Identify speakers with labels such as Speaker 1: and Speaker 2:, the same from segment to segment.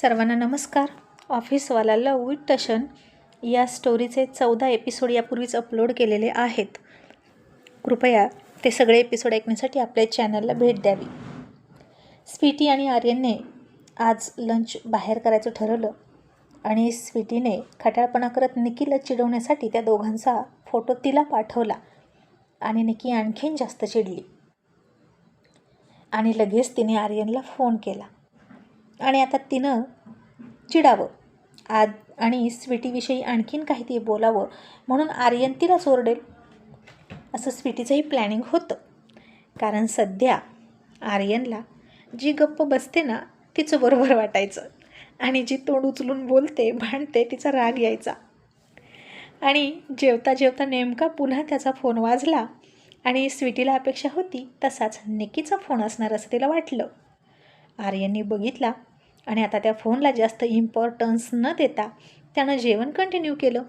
Speaker 1: सर्वांना नमस्कार. ऑफिसवाला लव विथ टशन या स्टोरीचे चौदा एपिसोड यापूर्वीच अपलोड केलेले आहेत. कृपया ते सगळे एपिसोड ऐकण्यासाठी आपल्या चॅनलला भेट द्यावी. स्वीटी आणि आर्यनने आज लंच बाहेर करायचं ठरवलं आणि स्वीटीने खटाळपणा करत निकीला चिडवण्यासाठी त्या दोघांचा फोटो तिला पाठवला आणि निकी आणखीन जास्त चिडली. आणि लगेच तिने आर्यनला फोन केला. आणि आता तिनं चिडावं. आज आणि स्वीटीविषयी आणखीन काहीतरी बोलावं म्हणून आर्यन तिलाच ओरडेल असं स्वीटीचंही प्लॅनिंग होतं. कारण सध्या आर्यनला जी गप्प बसते ना तिचं बरोबर वाटायचं. आणि जी तोंड उचलून बोलते भांडते तिचा राग यायचा. आणि जेवता जेवता नेमका पुन्हा त्याचा फोन वाजला आणि स्वीटीला अपेक्षा होती तसाच निकीचा फोन असणार असं तिला वाटलं. आर्यनने बघितला आणि आता त्या फोनला जास्त इम्पॉर्टन्स न देता त्यानं जेवण कंटिन्यू केलं.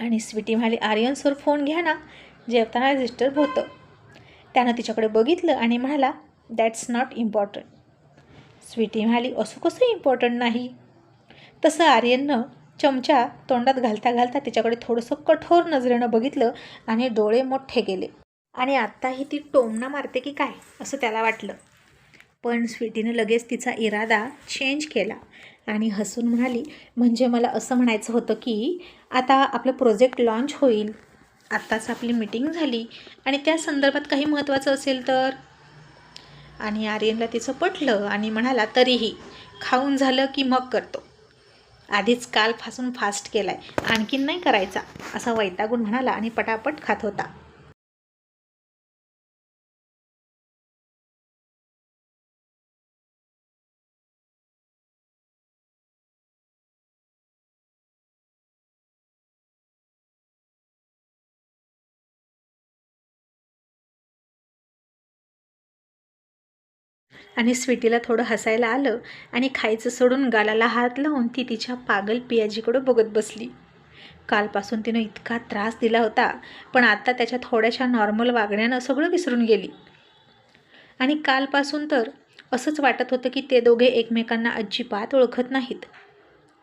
Speaker 1: आणि स्वीटी म्हणाली आर्यनसर फोन घ्या ना. जेवताना डिस्टर्ब होतं. त्यानं तिच्याकडे बघितलं आणि म्हणाला दॅट्स नॉट इम्पॉर्टंट स्वीटी म्हणाली असं कसं इम्पॉर्टंट नाही? तसं आर्यननं चमचा तोंडात घालता घालता तिच्याकडे थोडंसं कठोर नजरेनं बघितलं आणि डोळे मोठे गेले आणि आत्ताही ती टोमणं मारते की काय असं त्याला वाटलं. पण स्वीटीनं लगेच तिचा इरादा चेंज केला. आणि हसून म्हणाली म्हणजे मला असं म्हणायचं होतं की आता आपलं प्रोजेक्ट लॉन्च होईल. आत्ताच आपली मीटिंग झाली. आणि त्या संदर्भात काही महत्त्वाचं असेल तर? आणि आर्यनला तिचं पटलं आणि म्हणाला तरीही खाऊन झालं की मग करतो. आधीच काल फासून फास्ट केला आहे आणखीन नाही करायचा असा वैतागून म्हणाला आणि पटापट खात होता. आणि स्वीटीला थोडं हसायला आलं आणि खायचं सोडून गालाला हात लावून ती तिच्या पागल पियाजीकडं बघत बसली. कालपासून तिनं इतका त्रास दिला होता पण आता त्याच्या थोड्याशा नॉर्मल वागण्यानं सगळं विसरून गेली. आणि कालपासून तर असंच वाटत होतं की ते दोघे एकमेकांना अजिबात ओळखत नाहीत.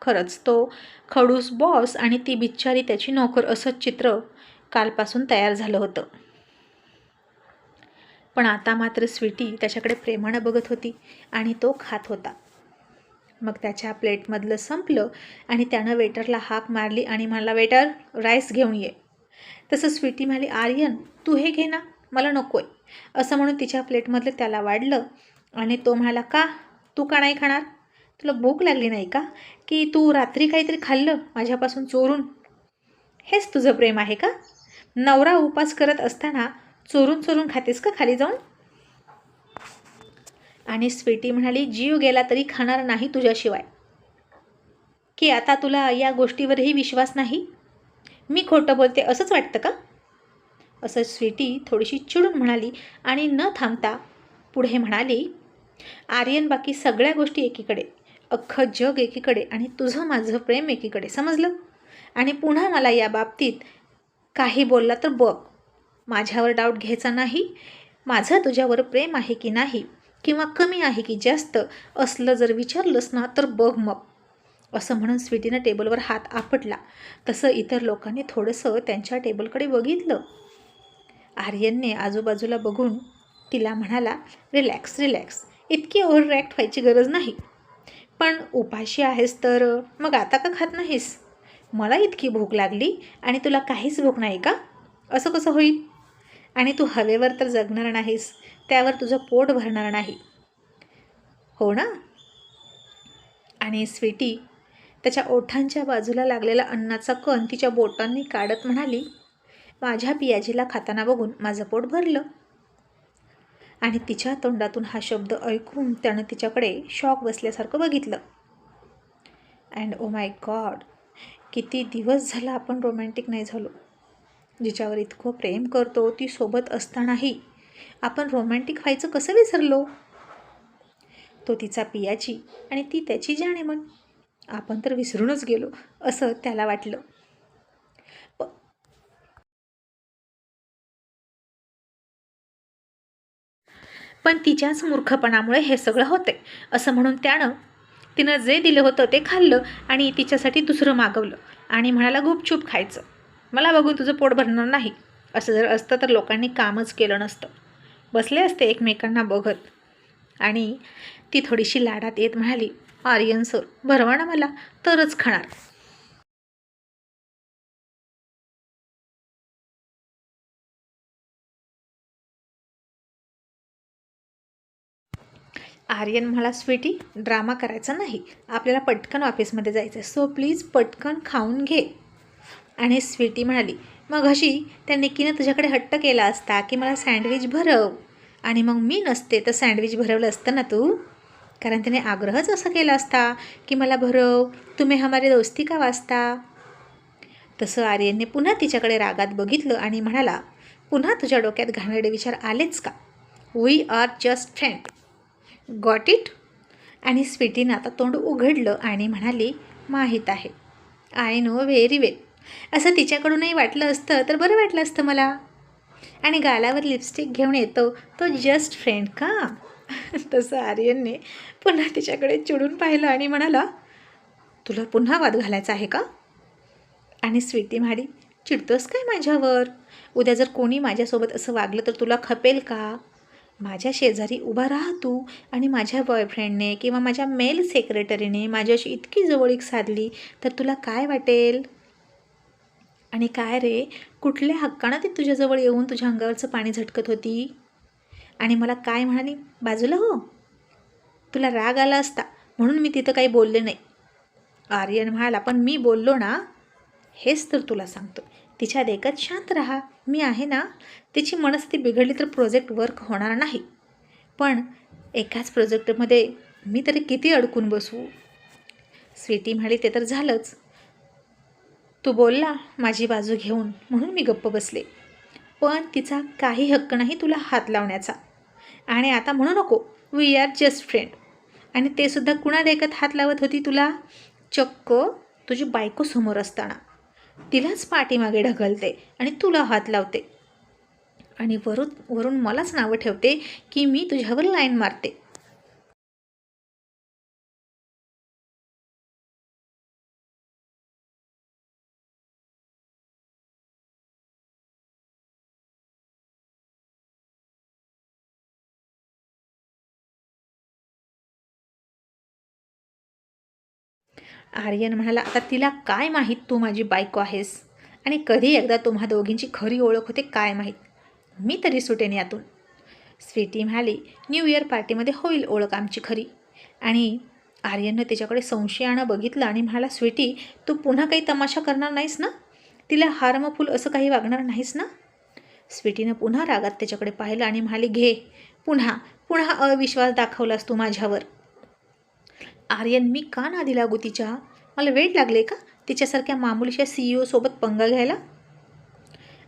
Speaker 1: खरंच तो खडूस बॉस आणि ती बिच्चारी त्याची नोकर असंच चित्र कालपासून तयार झालं होतं. पण आता मात्र स्वीटी त्याच्याकडे प्रेमानं बघत होती आणि तो खात होता. मग त्याच्या प्लेटमधलं संपलं आणि त्यानं वेटरला हाक मारली आणि म्हणला वेटर राईस घेऊन ये. तसं स्वीटी म्हणाली आर्यन तू हे घे ना मला नको आहे असं म्हणून तिच्या प्लेटमधलं त्याला वाढलं आणि तो म्हणाला का? तू का नाही खाणार? तुला भूक लागली नाही का? की तू रात्री काहीतरी खाल्लं माझ्यापासून चोरून? हेच तुझं प्रेम आहे का? नवरा उपास करत असताना चोरून चोरून खातेस का खाली जाऊन? आणि स्वीटी म्हणाली जीव गेला तरी खाणार नाही तुझ्याशिवाय. की आता तुला या गोष्टीवरही विश्वास नाही? मी खोटं बोलते असंच वाटतं का? असं स्वीटी थोडीशी चिडून म्हणाली आणि न थांबता पुढे म्हणाली आर्यन बाकी सगळ्या गोष्टी एकीकडे अख्खं जग एकीकडे आणि तुझं माझं प्रेम एकीकडे समजलं? आणि पुन्हा मला या बाबतीत काही बोलला तर बघ. माझ्यावर डाऊट घ्यायचा नाही. माझं तुझ्यावर प्रेम आहे की नाही? किंवा कमी आहे की जास्त? असलं जर विचारलंस ना तर बघ मग. असं म्हणून स्वीटीनं टेबलवर हात आपटला. तसं इतर लोकांनी थोडंसं त्यांच्या टेबलकडे बघितलं. आर्यनने आजूबाजूला बघून तिला म्हणाला रिलॅक्स रिलॅक्स इतकी ओव्हर रिॲक्ट व्हायची गरज नाही. पण उपाशी आहेस तर मग आता का खात नाहीस? मला इतकी भूक लागली आणि तुला काहीच भूक नाही का? असं कसं होईल? आणि तू हवेवर तर जगणार नाहीस त्यावर तुझं पोट भरणार नाही. हो ना? आणि स्वीटी त्याच्या ओठांच्या बाजूला लागलेला अन्नाचा कण तिच्या बोटांनी काढत म्हणाली माझ्या पियाजीला खाताना बघून माझं पोट भरलं. आणि तिच्या तोंडातून हा शब्द ऐकून त्यानं तिच्याकडे शॉक बसल्यासारखं बघितलं. अँड ओ माय गॉड किती दिवस झाला आपण रोमॅन्टिक नाही झालो. जिच्यावर इतकं प्रेम करतो ती सोबत असतानाही आपण रोमॅन्टिक व्हायचं कसं विसरलो? तो तिचा पियाची आणि ती त्याची जाणे म्हण आपण तर विसरूनच गेलो असं त्याला वाटलं. पण तिच्याच मूर्खपणामुळे हे सगळं होते असं म्हणून त्यानं तिनं जे दिलं होतं ते खाल्लं आणि तिच्यासाठी दुसरं मागवलं आणि म्हणाला गुपचूप खायचं. मला बघून तुझं पोट भरणार नाही. असं जर असतं तर लोकांनी कामच केलं नसतं. बसले असते एकमेकांना बघत. आणि ती थोडीशी लाडात येत म्हणाली आर्यन सर भरवा ना मला तरच खाणार. आर्यन मला स्वीटी ड्रामा करायचा नाही. आपल्याला पटकन ऑफिसमध्ये जायचं आहे सो प्लीज पटकन खाऊन घे. आणि स्वीटी म्हणाली मग अशी त्या निकीनं तुझ्याकडे हट्ट केला असता की मला सँडविच भरव. आणि मग मी नसते तर सँडविच भरवलं असतं ना तू? कारण तिने आग्रहच असा केला असता की मला भरव तुम्ही हमारी दोस्ती का वाचता? तसं आर्यनने पुन्हा तिच्याकडे रागात बघितलं आणि म्हणाला पुन्हा तुझ्या डोक्यात घाणेरडे विचार आलेच का? We are just friend got it आणि स्वीटीनं आता तोंड उघडलं आणि म्हणाली माहीत आहे. आय नो व्हेरी वेल असं तिच्याकडूनही वाटलं असतं तर बरं वाटलं असतं मला. आणि गालावर लिपस्टिक घेऊन येतो. तो जस्ट फ्रेंड का? तसं आर्यनने पुन्हा तिच्याकडे चिडून पाहिलं आणि म्हणाला तुला पुन्हा वाद घालायचा आहे का? आणि स्वीटी म्हाडी चिडतोस काय माझ्यावर? उद्या जर कोणी माझ्यासोबत असं वागलं तर तुला खपेल का? माझ्या शेजारी उभा राहा तू आणि माझ्या बॉयफ्रेंडने किंवा माझ्या मेल सेक्रेटरीने माझ्याशी इतकी जवळीक साधली तर तुला काय वाटेल? आणि काय रे कुठल्या हक्कानं ती तुझ्याजवळ येऊन तुझ्या अंगावरचं पाणी झटकत होती? आणि मला काय म्हणाली बाजूला हो. तुला राग आला असता म्हणून मी तिथं काही बोलले नाही. आर्यन म्हणाला पण मी बोललो ना हेच तर तुला सांगतो. तिच्या देखत शांत राहा. मी आहे ना तिची मनस्थिती बिघडली तर प्रोजेक्ट वर्क होणार नाही. पण एकाच प्रोजेक्टमध्ये मी तरी किती अडकून बसू? स्वीटी म्हणाली ते तर झालंच. तू बोलला माझी बाजू घेऊन म्हणून मी गप्प बसले. पण तिचा काही हक्क नाही तुला हात लावण्याचा. आणि आता म्हणू नको वी आर जस्ट फ्रेंड आणि ते सुद्धा कुणा देखत हात लावत होती तुला? चक्क तुझी बायको समोर असताना. तिलाच पाठीमागे ढकलते आणि तुला हात लावते. आणि वरून वरून मलाच नावं ठेवते की मी तुझ्यावर लाईन मारते. आर्यन म्हणाला आता तिला काय माहीत तू माझी बायको आहेस? आणि कधी एकदा तुम्हा दोघींची खरी ओळख होते काय माहीत? मी तरी सुटेन यातून. स्वीटी म्हणाली न्यू इयर पार्टीमध्ये होईल ओळख आमची खरी. आणि आर्यननं तिच्याकडे संशयानं बघितलं आणि म्हणाला स्वीटी तू पुन्हा काही तमाशा करणार नाहीस ना? तिला हार्मफुल असं काही वागणार नाहीस ना? स्वीटीनं पुन्हा रागात त्याच्याकडे पाहिलं आणि म्हणाली घे पुन्हा पुन्हा अविश्वास दाखवलास तू माझ्यावर. आर्यन मी का नादी लागू तिच्या? मला वेळ लागले का? तिच्यासारख्या मामुलीच्या सी ई ओसोबत पंगा घ्यायला?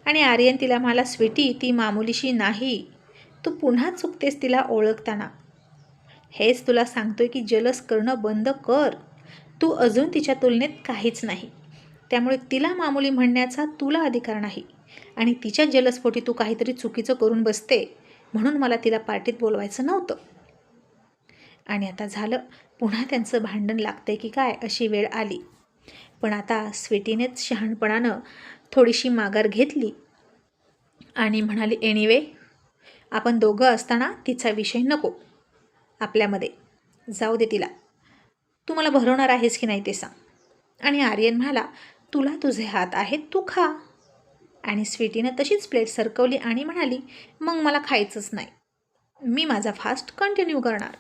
Speaker 1: आणि आर्यन तिला मला स्वीटी ती मामुलीशी नाही. तू पुन्हा चुकतेस तिला ओळखताना. हेच तुला सांगतोय की जलस करणं बंद कर. तू अजून तिच्या तुलनेत काहीच नाही. त्यामुळे तिला मामुली म्हणण्याचा तुला अधिकार नाही. आणि तिच्या जलस्फोटी तू काहीतरी चुकीचं करून बसते. म्हणून मला तिला पार्टीत बोलवायचं नव्हतं. आणि आता झालं. पुन्हा त्यांचं भांडण लागते की काय अशी वेळ आली. पण आता स्वीटीनेच शहाणपणानं थोडीशी माघार घेतली आणि म्हणाली एनिवे आपण दोघं असताना तिचा विषय नको. आपल्यामध्ये. जाऊ दे तिला. तू मला भरवणार आहेस की नाही ते सांग. आणि आर्यन म्हणाला तुला तुझे हात आहेत तू खा. आणि स्वीटीनं तशीच प्लेट सरकवली आणि म्हणाली मग मला खायचंच नाही. मी माझा फास्ट कंटिन्यू करणार.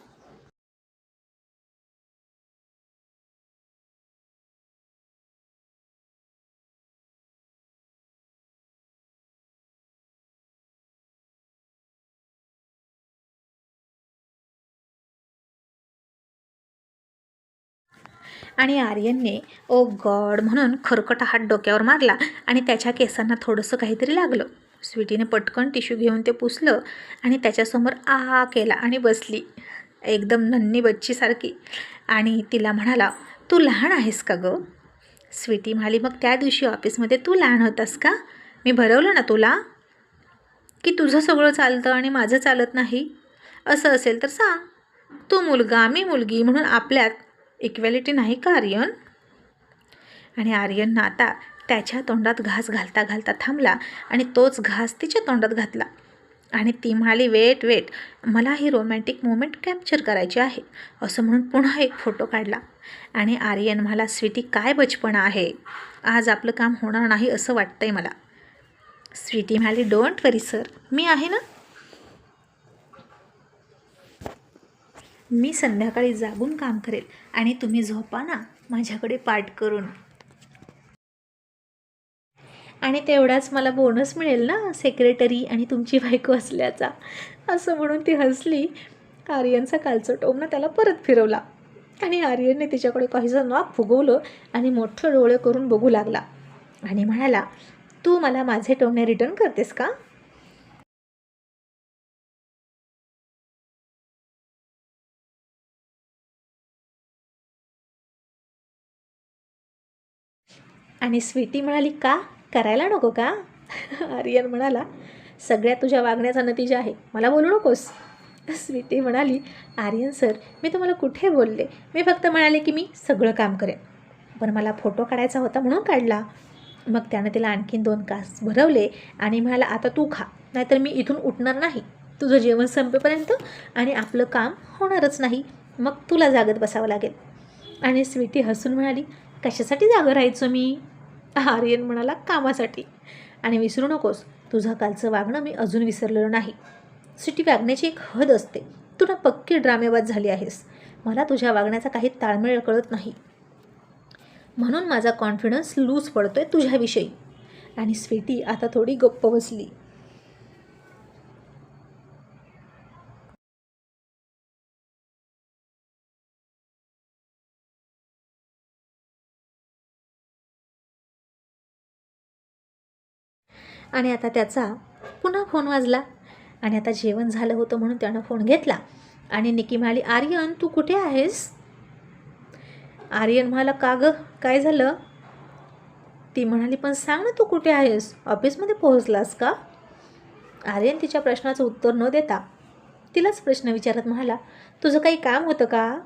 Speaker 1: आणि आर्यनने ओ गॉड म्हणून खरकटा हात डोक्यावर मारला आणि त्याच्या केसांना थोडंसं काहीतरी लागलं. स्वीटीने पटकन टिश्यू घेऊन ते पुसलं आणि त्याच्यासमोर आ केला आणि बसली एकदम नन्नी बच्चीसारखी आणि तिला म्हणाला तू लहान आहेस का गं? स्वीटी म्हणाली मग त्या दिवशी ऑफिसमध्ये तू लहान होतास का? मी भरवलं ना तुला? की तुझं सगळं चालतं आणि माझं चालत नाही? असं असेल तर सांग. तू मुलगा मी मुलगी म्हणून आपल्यात इक्वॅलिटी नाही का आर्यन? आणि आर्यननं आता त्याच्या तोंडात घास घालता घालता थांबला आणि तोच घास तिच्या तोंडात घातला. आणि ती म्हणाली वेट वेट मला ही रोमॅन्टिक मोमेंट कॅप्चर करायची आहे. असं म्हणून पुन्हा एक फोटो काढला. आणि आर्यन मला स्वीटी काय बचपणा आहे. आज आपलं काम होणार नाही असं वाटतंय मला. स्वीटी म्हणाली डोंट वरी सर मी आहे ना? मी संध्याकाळी जागून काम करेल आणि तुम्ही झोपा ना माझ्याकडे पाठ करून. आणि तेवढाच मला बोनस मिळेल ना सेक्रेटरी आणि तुमची बायको असल्याचा. असं म्हणून ती हसली. आर्यनचा कालचं टोमणं त्याला परत फिरवला. आणि आर्यनने तिच्याकडे काहीसं नाक फुगवलं आणि मोठं डोळे करून बघू लागला. आणि म्हणाला तू मला माझे टोमणे रिटर्न करतेस का? आणि स्वीटी म्हणाली का? करायला नको का? आर्यन म्हणाला सगळ्या तुझ्या वागण्याचा नतीजा आहे. मला बोलू नकोस. स्वीटी म्हणाली आर्यन सर मी तुम्हाला कुठे बोलले? मी फक्त म्हणाले की मी सगळं काम करेन. पण मला फोटो काढायचा होता म्हणून काढला. मग त्यानं तिला आणखीन दोन कास भरवले आणि म्हणाला आता तू खा नाहीतर मी इथून उठणार नाही. तुझं जेवण संपेपर्यंत आणि आपलं काम होणारच नाही. मग तुला जागत बसावं लागेल. आणि स्वीटी हसून म्हणाली कशासाठी जागं राहायचो मी? आर्यन म्हणाला कामासाठी. आणि विसरू नकोस तुझं कालचं वागणं मी अजून विसरलेलं नाही. सिटी वागण्याची एक हद असते. तू ना पक्की ड्रामेबाज झाली आहेस. मला तुझ्या वागण्याचा काही ताळमेळ कळत नाही. म्हणून माझा कॉन्फिडन्स लूज पडतोय तुझ्याविषयी. आणि स्वीटी आता थोडी गप्प बसली. आणि आता त्याचा पुन्हा फोन वाजला. आणि आता जेवण झालं होतं म्हणून त्यानं फोन घेतला. आणि निकी म्हणाली आर्यन तू कुठे आहेस? आर्यन म्हणाला का गं काय झालं? ती म्हणाली पण सांग ना तू कुठे आहेस? ऑफिसमध्ये पोहोचलास का? आर्यन तिच्या प्रश्नाचं उत्तर न देता तिलाच प्रश्न विचारत म्हणाला तुझं काही काम होतं का?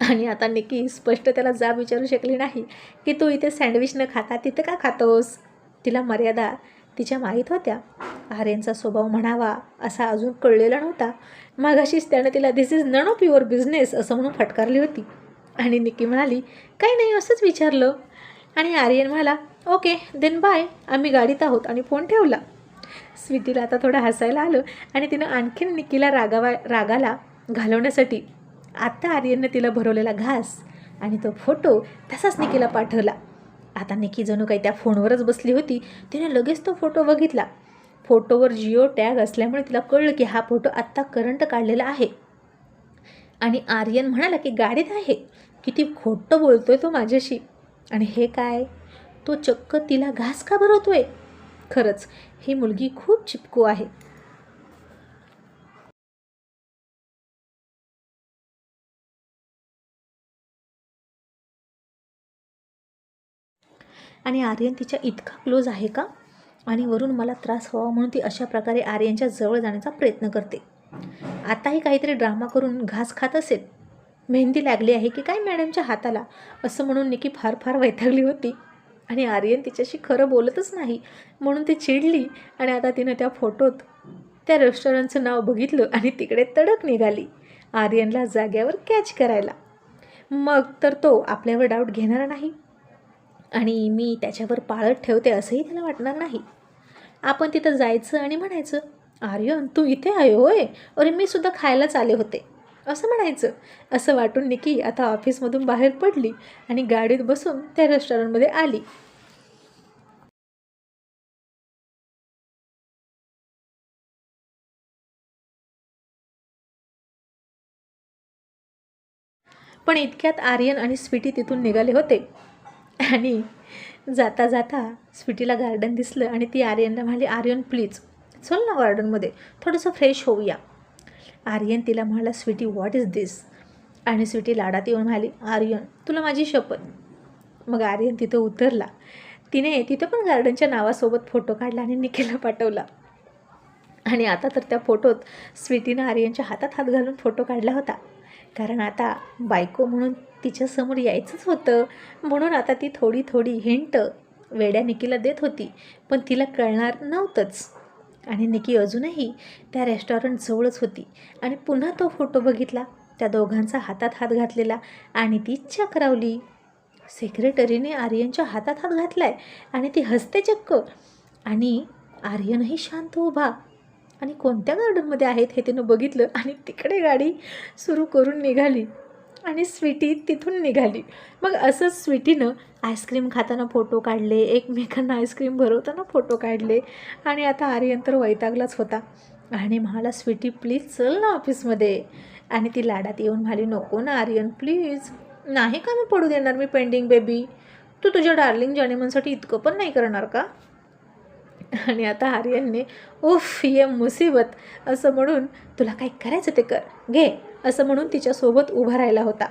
Speaker 1: आणि आता निकी स्पष्ट त्याला जाब विचारू शकली नाही की तू इथे सँडविच न खाता तिथं का खातोस? तिला मर्यादा तिच्या माहीत होत्या. आर्यनचा स्वभाव म्हणावा असा अजून कळलेला नव्हता. मागाशीच त्यानं तिला this is none of your business असं म्हणून फटकारली होती. आणि निकी म्हणाली काही नाही असंच विचारलं. आणि आर्यन म्हणाला ओके देन बाय आम्ही गाडीत आहोत आणि फोन ठेवला. स्वीटीला आता थोडं हसायला आलं आणि तिनं आणखीन निकीला रागावा रागाला घालवण्यासाठी आत्ता आर्यनने तिला भरवलेला घास आणि तो फोटो तसाच निकीला पाठवला. आता निकी जणू काही त्या फोनवरच बसली होती. तिने लगेच तो फोटो बघितला. फोटोवर जिओ टॅग असल्यामुळे तिला कळलं की हा फोटो आत्ता करंट काढलेला आहे. आणि आर्यन म्हणाला की गाडीत आहे. किती खोटं बोलतोय तो माझ्याशी. आणि हे काय? तो चक्क तिला घास का भरवतोय? खरंच ही मुलगी खूप चिपकू आहे. आणि आर्यन तिच्या इतका क्लोज आहे का? आणि वरून मला त्रास व्हावा म्हणून ती अशा प्रकारे आर्यनच्या जवळ जाण्याचा प्रयत्न करते. आताही काहीतरी ड्रामा करून घास खात असेल. मेहंदी लागली आहे की काय मॅडमच्या हाताला? असं म्हणून निकी फार फार वैतागली होती. आणि आर्यन तिच्याशी खरं बोलतच नाही. म्हणून ती चिडली आणि आता तिनं त्या फोटोत त्या रेस्टॉरंटचं नाव बघितलं आणि तिकडे तडक निघाली. आर्यनला जाग्यावर कॅच करायला. मग तर तो आपल्यावर डाऊट घेणार नाही. आणि मी त्याच्यावर पाळत ठेवते असंही त्याला वाटणार नाही. आपण तिथं जायचं आणि म्हणायचं आर्यन तू इथे आहे होय? अरे मी सुद्धा खायलाच आले होते. असं म्हणायचं. असं वाटून निकी आता ऑफिसमधून बाहेर पडली आणि गाडीत बसून त्या रेस्टॉरंटमध्ये आली. पण इतक्यात आर्यन आणि स्वीटी तिथून निघाले होते. आणि जाता जाता स्वीटीला गार्डन दिसलं आणि ती आर्यनला म्हणाली आर्यन प्लीज चल ना गार्डनमध्ये थोडंसं फ्रेश होऊया. आर्यन तिला म्हणाला स्वीटी व्हॉट इज दिस आणि स्वीटी लाडात येऊन म्हणाली आर्यन तुला माझी शपथ. मग आर्यन तिथं उतरला. तिने तिथं पण गार्डनच्या नावासोबत फोटो काढला आणि निखिलला पाठवला. आणि आता तर त्या फोटोत स्वीटीनं आर्यनच्या हातात हात घालून फोटो काढला होता. कारण आता बायको म्हणून तिच्यासमोर यायचंच होतं. म्हणून आता ती थोडी थोडी हिंट वेड्या निकीला देत होती पण तिला कळणार नव्हतंच. आणि निकी अजूनही त्या रेस्टॉरंटजवळच होती आणि पुन्हा तो फोटो बघितला त्या दोघांचा हातात हात घातलेला आणि ती चक्रावली. सेक्रेटरीने आर्यनच्या हातात हात घातलाय आणि ती हसते चक्क. आणि आर्यनही शांत उभा. आणि कोणत्या गार्डनमध्ये आहेत हे तिनं बघितलं आणि तिकडे गाडी सुरू करून निघाली. आणि स्वीटी तिथून निघाली. मग असंच स्वीटीनं आईस्क्रीम खाताना फोटो काढले एकमेकांना आईस्क्रीम भरवताना फोटो काढले आणि आता आर्यन तर वैतागलाच होता. आणि मला स्वीटी प्लीज चल ना ऑफिसमध्ये. आणि ती लाडात येऊन म्हणाली नको ना आर्यन प्लीज. नाही का मी पडू देणार मी पेंडिंग बेबी? तू तुझ्या डार्लिंग जॉनिमनसाठी इतकं पण नाही करणार का? आणि आता आर्यनने उफ ये मुसीबत. असं म्हणून तुला काय करायचं ते कर घे असं म्हणून तिच्यासोबत उभा राहिला होता.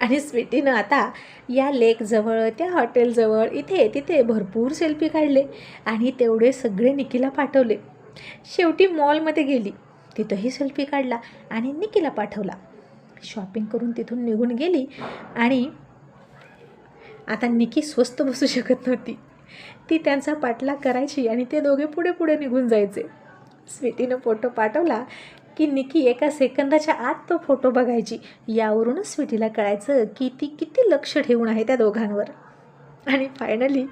Speaker 1: आणि स्वीटीनं आता या लेकजवळ त्या हॉटेलजवळ इथे तिथे भरपूर सेल्फी काढले आणि तेवढे सगळे निकीला पाठवले. शेवटी मॉलमध्ये गेली. तिथंही सेल्फी काढला आणि निकीला पाठवला. शॉपिंग करून तिथून निघून गेली आणि आता निकी स्वस्त बसू शकत नव्हती. ती त्यांचा पाठलाग करायची आणि ते दोघे पुढे पुढे निघून जायचे. स्वीटीनं फोटो पाठवला की निकी एका सेकंदाच्या आत तो फोटो बघायची. यावरूनच स्वीटीला कळायचं की ती किती लक्ष ठेवून आहे त्या दोघांवर. आणि फायनली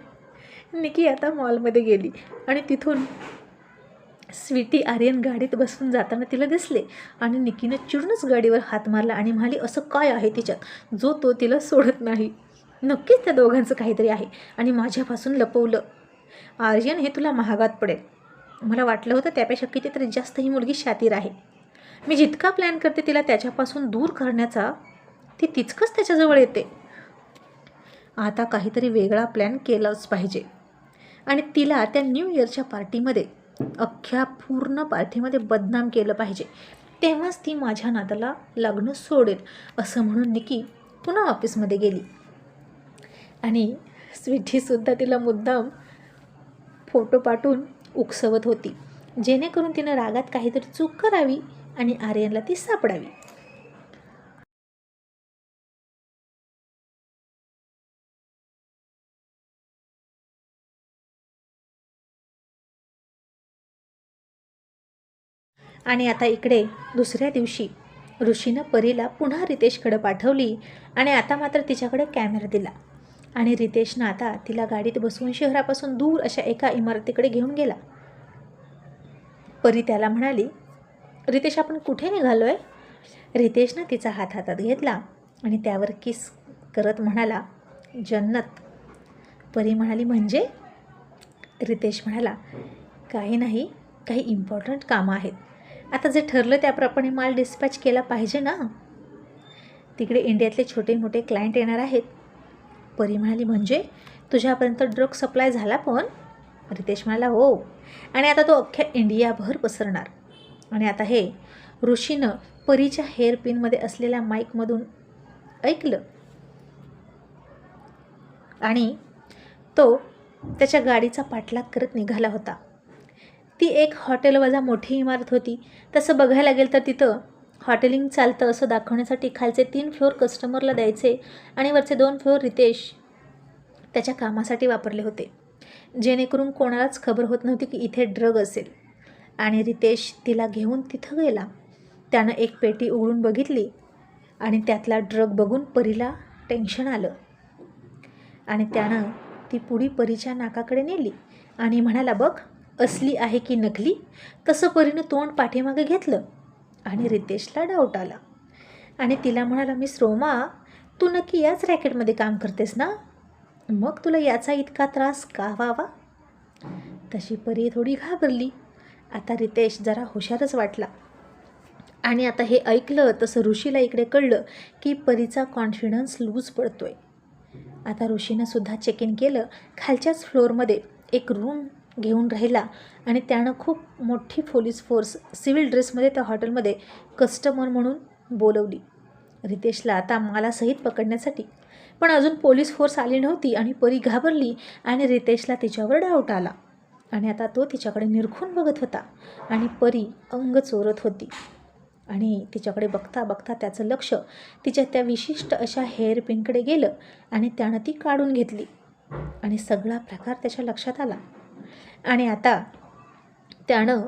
Speaker 1: निकी आता मॉलमध्ये गेली आणि तिथून स्वीटी आर्यन गाडीत बसून जाताना तिला दिसले आणि निकीनं चिडूनच गाडीवर हात मारला आणि म्हणाली असं काय आहे तिच्यात? जो तो तिला सोडत नाही. नक्कीच त्या दोघांचं काहीतरी आहे. आणि माझ्यापासून लपवलं. आर्यन हे तुला महागात पडेल. मला वाटलं होतं त्यापेक्षा कितीतरी जास्त ही मुलगी शातीर आहे. मी जितका प्लॅन करते तिला त्याच्यापासून दूर करण्याचा ती तितकंच त्याच्याजवळ येते. आता काहीतरी वेगळा प्लॅन केलाच पाहिजे. आणि तिला त्या न्यू इयरच्या पार्टीमध्ये अख्ख्या पूर्ण पार्टीमध्ये बदनाम केलं पाहिजे. तेव्हाच ती माझ्या नादाला लागणं सोडेल असं म्हणून निकी पुन्हा ऑफिसमध्ये गेली. आणि स्वीटीसुद्धा तिला मुद्दाम फोटो पाठवून उकसवत होती. जेणेकरून तिनं रागात काहीतरी चूक करावी आणि आर्यनला ती सापडावी. आणि आता इकडे दुसऱ्या दिवशी ऋषीनं परीला पुन्हा रितेशकडे पाठवली आणि आता मात्र तिच्याकडे कॅमेरा दिला. आणि रितेशनं आता तिला गाडीत बसवून शहरापासून दूर अशा एका इमारतीकडे घेऊन गेला. परी त्याला म्हणाली रितेश आपण कुठे निघालो आहे रितेशनं तिचा हात हातात घेतला आणि त्यावर किस करत म्हणाला जन्नत. परी म्हणाली म्हणजे? रितेश म्हणाला काही नाही काही इम्पॉर्टंट कामं आहेत. आता जे ठरलं त्याप्रमाणे माल डिस्पॅच केला पाहिजे ना? तिकडे इंडियातले छोटे मोठे क्लायंट येणार आहेत. परी म्हणाली म्हणजे? तुझ्यापर्यंत ड्रग सप्लाय झाला पण? रितेश म्हणाला हो. आणि आता तो अख्ख्या इंडियाभर पसरणार. आणि आता हे ऋषीनं परीच्या हेअरपिनमध्ये असलेल्या माईकमधून ऐकलं. आणि तो त्याच्या गाडीचा पाठलाग करत निघाला होता. ती एक हॉटेलवजा मोठी इमारत होती. तसं बघायला गेलं तर तिथं हॉटेलिंग चालतं असं दाखवण्यासाठी खालचे तीन फ्लोअर कस्टमरला द्यायचे आणि वरचे दोन फ्लोअर रितेश त्याच्या कामासाठी वापरले होते. जेणेकरून कोणालाच खबर होत नव्हती की इथे ड्रग असेल. आणि रितेश तिला घेऊन तिथं गेला. त्यानं एक पेटी उघडून बघितली आणि त्यातला ड्रग बघून परीला टेन्शन आलं. आणि त्यानं ती पुढी परीच्या नाकाकडे नेली आणि म्हणाला बघ असली आहे की नकली? तसं परीनं तोंड पाठीमागे घेतलं? आणि रितेशला डाऊट आला. आणि तिला म्हणाला मी रोमा तू नक्की याच रॅकेटमध्ये काम करतेस ना? मग तुला याचा इतका त्रास का व्हावा? तशी परी थोडी घाबरली. आता रितेश जरा हुशारच वाटला. आणि आता हे ऐकलं तसं ऋषीला इकडे कळलं की परीचा कॉन्फिडन्स लूज पडतोय. आता ऋषीनं सुद्धा चेक इन केलं. खालच्याच फ्लोअरमध्ये एक रूम घेऊन राहिला आणि त्यानं खूप मोठी पोलीस फोर्स सिव्हिल ड्रेसमध्ये त्या हॉटेलमध्ये कस्टमर म्हणून बोलवली. रितेशला आता मला सहित पकडण्यासाठी. पण अजून पोलीस फोर्स आली नव्हती आणि परी घाबरली आणि रितेशला तिच्यावर डाऊट आला. आणि आता तो तिच्याकडे निरखून बघत होता आणि परी अंग चोरत होती. आणि तिच्याकडे बघता बघता त्याचं लक्ष तिच्या त्या विशिष्ट अशा हेअर पिनकडे गेलं आणि त्यानं ती काढून घेतली. आणि सगळा प्रकार त्याच्या लक्षात आला. आणि आता त्यानं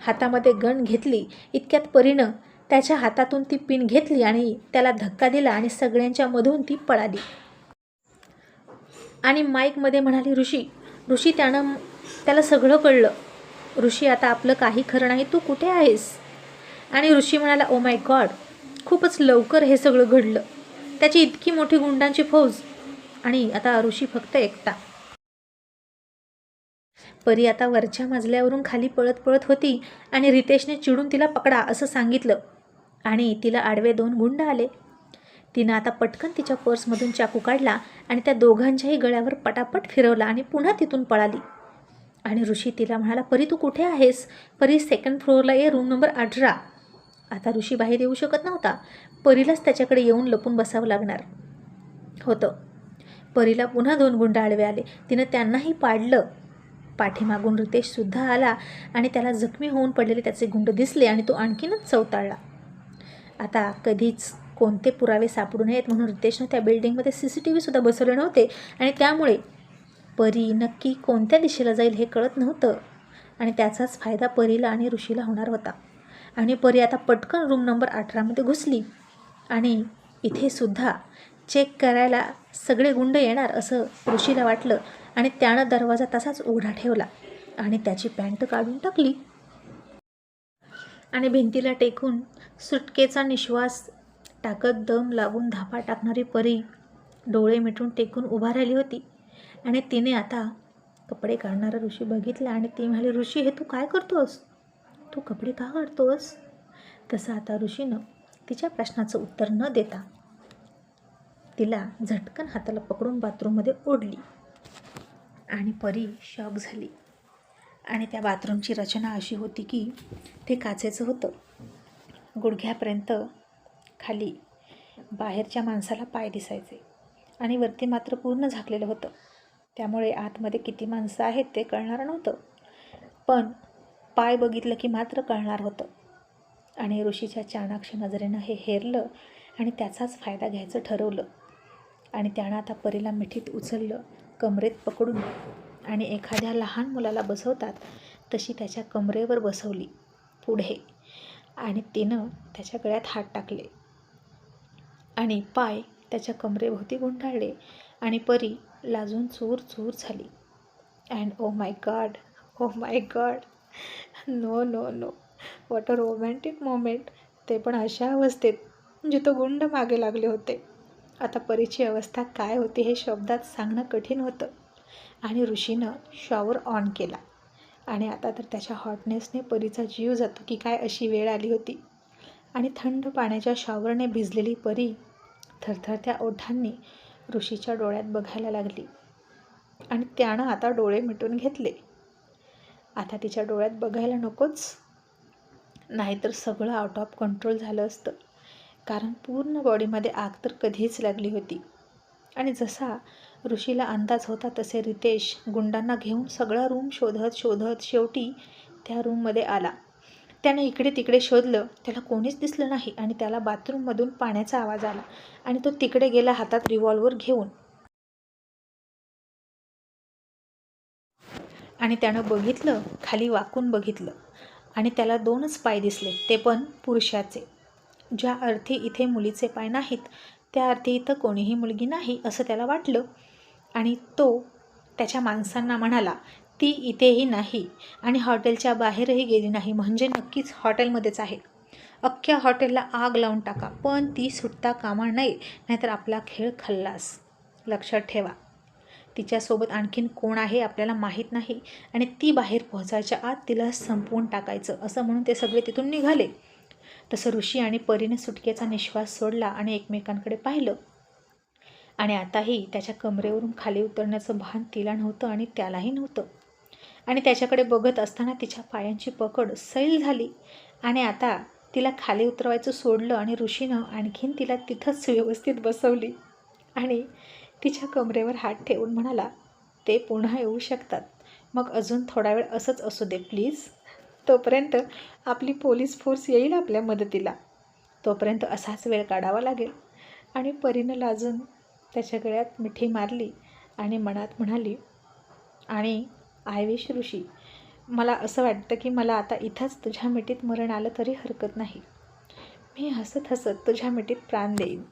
Speaker 1: हातामध्ये गण घेतली इतक्यात परीनं त्याच्या हातातून ती पिन घेतली आणि त्याला धक्का दिला आणि सगळ्यांच्या मधून ती पळाली आणि माईकमध्ये म्हणाली ऋषी ऋषी त्यानं त्याला सगळं कळलं. ऋषी आता आपलं काही खरं नाही तू कुठे आहेस? आणि ऋषी म्हणाला ओ माय गॉड खूपच लवकर हे सगळं घडलं. त्याची इतकी मोठी गुंडांची फौज. आणि आता ऋषी फक्त एकटा. परी आता वरच्या मजल्यावरून खाली पळत पळत होती आणि रितेशने चिडून तिला पकडा असं सांगितलं. आणि तिला आडवे दोन गुंड आले. तिनं आता पटकन तिच्या पर्समधून चाकू काढला आणि त्या दोघांच्याही गळ्यावर पटापट फिरवला आणि पुन्हा तिथून पळाली. आणि ऋषी तिला म्हणाला परी तू कुठे आहेस? परी सेकंड फ्लोअरला ये रूम नंबर अठरा. आता ऋषी बाहेर येऊ शकत नव्हता. परीलाच त्याच्याकडे येऊन लपून बसावं लागणार होतं. परीला पुन्हा दोन गुंड आडवे आले. तिनं त्यांनाही पाडलं. पाठीमागून रितेशसुद्धा आला आणि त्याला जखमी होऊन पडलेले त्याचे गुंड दिसले आणि तो आणखीनच चवताळला. आता कधीच कोणते पुरावे सापडू नयेत म्हणून रितेशनं त्या बिल्डिंगमध्ये सी सी टी व्हीसुद्धा बसवले नव्हते आणि त्यामुळे परी नक्की कोणत्या दिशेला जाईल हे कळत नव्हतं आणि त्याचाच फायदा परीला आणि ऋषीला होणार होता. आणि परी आता पटकन रूम नंबर अठरामध्ये घुसली आणि इथेसुद्धा चेक करायला सगळे गुंड येणार असं ऋषीला वाटलं आणि त्यानं दरवाजा तसाच उघडा ठेवला आणि त्याची पॅन्ट काढून टाकली. आणि भिंतीला टेकून सुटकेचा निश्वास टाकत दम लावून धापा टाकणारी परी डोळे मिटून टेकून उभा राहिली होती. आणि तिने आता कपडे काढणारा ऋषी बघितला आणि ती म्हणाली ऋषी हे तू काय करतोस? तू कपडे का काढतोस? तसं आता ऋषीनं तिच्या प्रश्नाचं उत्तर न देता तिला झटकन हाताला पकडून बाथरूममध्ये ओढली आणि परी शॉक झाली. आणि त्या बाथरूमची रचना अशी होती की ते काचेचं होतं. गुडघ्यापर्यंत खाली बाहेरच्या माणसाला पाय दिसायचे आणि वरती मात्र पूर्ण झाकलेलं होतं. त्यामुळे आतमध्ये किती माणसं आहेत ते कळणार नव्हतं. पण पाय बघितलं की मात्र कळणार होतं. आणि ऋषीच्या चाणाक्ष नजरेनं हे हेरलं आणि त्याचाच फायदा घ्यायचं ठरवलं. आणि त्यानं आता परीला मिठीत उचललं कमरेत पकडून आणि एखाद्या लहान मुलाला बसवतात तशी त्याच्या कमरेवर बसवली पुढे. आणि तिनं त्याच्या गळ्यात हात टाकले आणि पाय त्याच्या कमरेभोवती गुंडाळले आणि परी लाजून चूर चूर झाली. And oh my god oh my god no no no what a romantic moment ते पण अशा अवस्थेत जिथं गुंड मागे लागले होते. आता परीची अवस्था काय होती हे शब्दात सांगणं कठीण होतं. आणि ऋषीनं शॉवर ऑन केला. आणि आता तर त्याच्या हॉटनेसने परीचा जीव जातो की काय अशी वेळ आली होती. आणि थंड पाण्याच्या शॉवरने भिजलेली परी थरथरत्या ओठांनी ऋषीच्या डोळ्यात बघायला लागली. आणि त्यानं आता डोळे मिटून घेतले. आता तिच्या डोळ्यात बघायला नकोच. नाहीतर सगळं आउट ऑफ कंट्रोल झालं असतं. कारण पूर्ण बॉडीमध्ये आग तर कधीच लागली होती. आणि जसा ऋषीला अंदाज होता तसे रितेश गुंडांना घेऊन सगळा रूम शोधत शोधत शेवटी त्या रूममध्ये आला. त्याने इकडे तिकडे शोधलं त्याला कोणीच दिसलं नाही आणि त्याला बाथरूममधून पाण्याचा आवाज आला आणि तो तिकडे गेला हातात रिव्हॉल्वर घेऊन. आणि त्यानं बघितलं खाली वाकून बघितलं आणि त्याला दोनच पाय दिसले ते पण पुरुषाचे. ज्या अर्थी इथे मुलीचे पाय नाहीत त्या अर्थी इथं कोणीही मुलगी नाही असं त्याला वाटलं. आणि तो त्याच्या माणसांना म्हणाला ती इथेही नाही आणि हॉटेलच्या बाहेरही गेली नाही म्हणजे नक्कीच हॉटेलमध्येच आहे. अख्ख्या हॉटेलला आग लावून टाका पण ती सुटता कामा नये नाहीतर आपला खेळ खल्लास. लक्षात ठेवा. तिच्यासोबत आणखीन कोण आहे आपल्याला माहीत नाही आणि ती बाहेर पोहोचायच्या आत तिला संपवून टाकायचं असं म्हणून ते सगळे तिथून निघाले. तसं ऋषी आणि परीने सुटकेचा निश्वास सोडला आणि एकमेकांकडे पाहिलं. आणि आताही त्याच्या कमरेवरून खाली उतरण्याचं भान तिला नव्हतं आणि त्यालाही नव्हतं. आणि त्याच्याकडे बघत असताना तिच्या पायांची पकड सैल झाली. आणि आता तिला खाली उतरवायचं सोडलं आणि ऋषीनं आणखीन तिला तिथंच व्यवस्थित बसवली. आणि तिच्या कमरेवर हात ठेवून म्हणाला ते पुन्हा येऊ शकतात. मग अजून थोडा वेळ असंच असू दे प्लीज. तोपर्यंत आपली पोलीस फोर्स येईल आपल्या मदतीला. तोपर्यंत असाच वेळ काढावा लागेल. आणि परीनं लाजून त्याच्या गळ्यात मिठी मारली आणि मनात म्हणाली आणि आयवेश ऋषी मला असं वाटतं की मला आता इथंच तुझ्या मिठीत मरण आलं तरी हरकत नाही. मी हसत हसत तुझ्या मिठीत प्राण देईन.